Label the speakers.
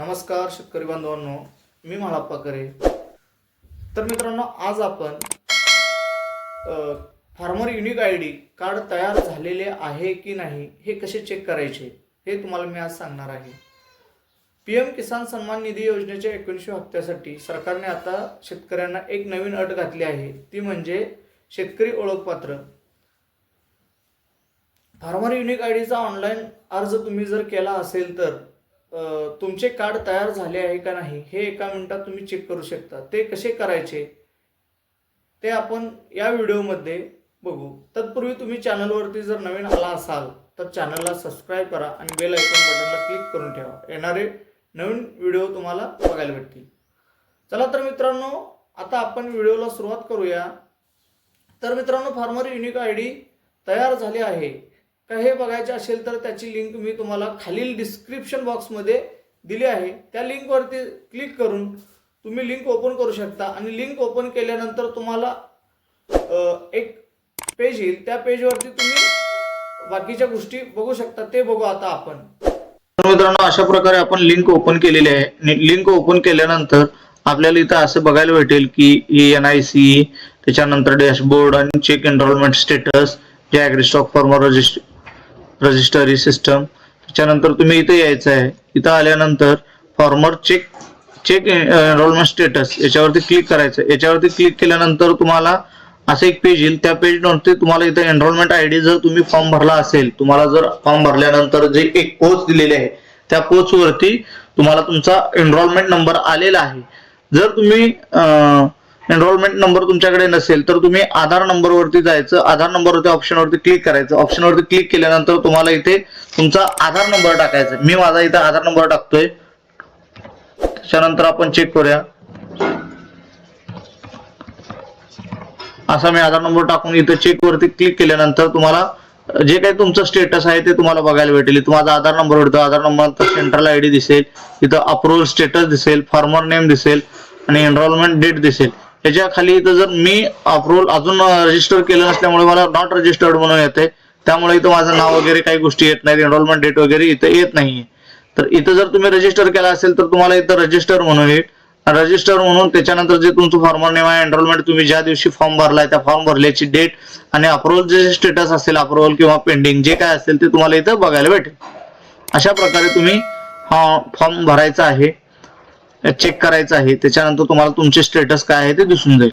Speaker 1: नमस्कार शेतकरी बांधवांनो मी म्हाळाप्पा करे तर मित्रांनो आज आपण farmer unique I D card तयार झालेले आहे की नाही हे कसे चेक करायचे हे तुम्हाला मी आज सांगणार आहे. पी एम किसान सन्मान निधी योजनेच्या एकोणीसशे हप्त्यासाठी सरकारने आता शेतकऱ्यांना एक नवीन अट घातली आहे. ती म्हणजे शेतकरी ओळखपत्र. फार्मर युनिक आय डीचा ऑनलाईन अर्ज तुम्ही जर केला असेल तर तुमचे कार्ड तयार झाले आहे का नाही हे एका मिनिटात तुम्ही चेक करू शकता. ते कसे करायचे ते आपण या व्हिडिओमध्ये बघू. तत्पूर्वी तुम्ही चॅनलवरती जर नवीन आला असाल तर चॅनलला सबस्क्राईब करा आणि बेल आयकॉन बटनला क्लिक करून ठेवा. येणारे नवीन व्हिडिओ तुम्हाला बघायला भेटतील. चला तर मित्रांनो आता आपण व्हिडिओला सुरुवात करूया. तर मित्रांनो फार्मर युनिक आय डी तयार झाले आहे. का हे बघायचे असेल तर त्याची लिंक मी तुम्हाला खालील डिस्क्रिप्शन बॉक्समध्ये दिली आहे. त्या लिंकवरती क्लिक करून तुम्ही लिंक ओपन करू शकता आणि लिंक ओपन केल्यानंतर तुम्हाला एक पेज येईल. त्या पेजवरती तुम्ही बाकीच्या गोष्टी बघू शकता. ते बघू आता आपण. मित्रांनो अशा प्रकारे आपण लिंक ओपन केलेली आहे. लिंक ओपन केल्यानंतर आपल्याला इथं असं बघायला भेटेल की एन आय सी त्याच्यानंतर डॅशबोर्ड आणि चेक एनरोलमेंट स्टेटस जे AgriStack farmer register registry system त्याच्यानंतर तुम्ही इथे यायचं आहे. इथं आल्यानंतर farmer check check enrollment status याच्यावरती क्लिक करायचं. याच्यावरती क्लिक केल्यानंतर तुम्हाला असं एक पेज येईल. त्या पेजवरती तुम्हाला इथं एनरोलमेंट आय डी जर तुम्ही फॉर्म भरला असेल तुम्हाला जर फॉर्म भरल्यानंतर जे एक पोच दिलेले आहे त्या पोच वरती तुम्हाला तुमचा एनरोलमेंट नंबर आलेला आहे. जर तुम्ही एनरोलमेंट नंबर तुमच्याकडे नसेल तर तुम्ही आधार नंबर वरती जायचं आधार नंबरवरती ऑप्शनवरती ऑप्शन वरती क्लिक करायचं. ऑप्शन वरती क्लिक केल्यानंतर तुम्हाला इथे तुमचा आधार नंबर टाकायचा. मी माझा इथे आधार नंबर टाकतोय. त्याच्यानंतर आपण चेक करूया. असा मी आधार नंबर टाकून इथे चेक वरती क्लिक केल्यानंतर तुम्हाला जे काही तुमचं स्टेटस आहे ते तुम्हाला बघायला भेटेल. इथं माझा आधार नंबर होतो. Aadhaar number central I D दिसेल. इथं अप्रुव्हल स्टेटस दिसेल. फार्मर नेम दिसेल. आणि एनरोलमेंट डेट दिसेल. त्याच्याखाली इथं जर मी अप्रुव्हल अजून रजिस्टर केलं नसल्यामुळे मला नॉट रजिस्टर्ड म्हणून येते त्यामुळे इथं माझं नाव वगैरे काही गोष्टी येत नाहीत एनरोलमेंट डेट वगैरे इथं येत नाहीये. तर इथं जर तुम्ही रजिस्टर केला असेल तर तुम्हाला इथं रजिस्टर म्हणून येईल. रजिस्टर म्हणून त्याच्यानंतर जे तुमचं फॉर्मर नेम आहे एनरोलमेंट तुम्ही ज्या दिवशी फॉर्म भरलाय त्या फॉर्म भरल्याची डेट आणि अप्रुव्हल जे स्टेटस असेल अप्रुव्हल किंवा पेंडिंग जे काय असेल ते तुम्हाला इथं बघायला भेटेल. अशा प्रकारे तुम्ही हा फॉर्म भरायचा आहे. चेक करायचं आहे. त्याच्यानंतर तुम्हाला तुमचे स्टेटस काय आहे ते दिसून जाईल.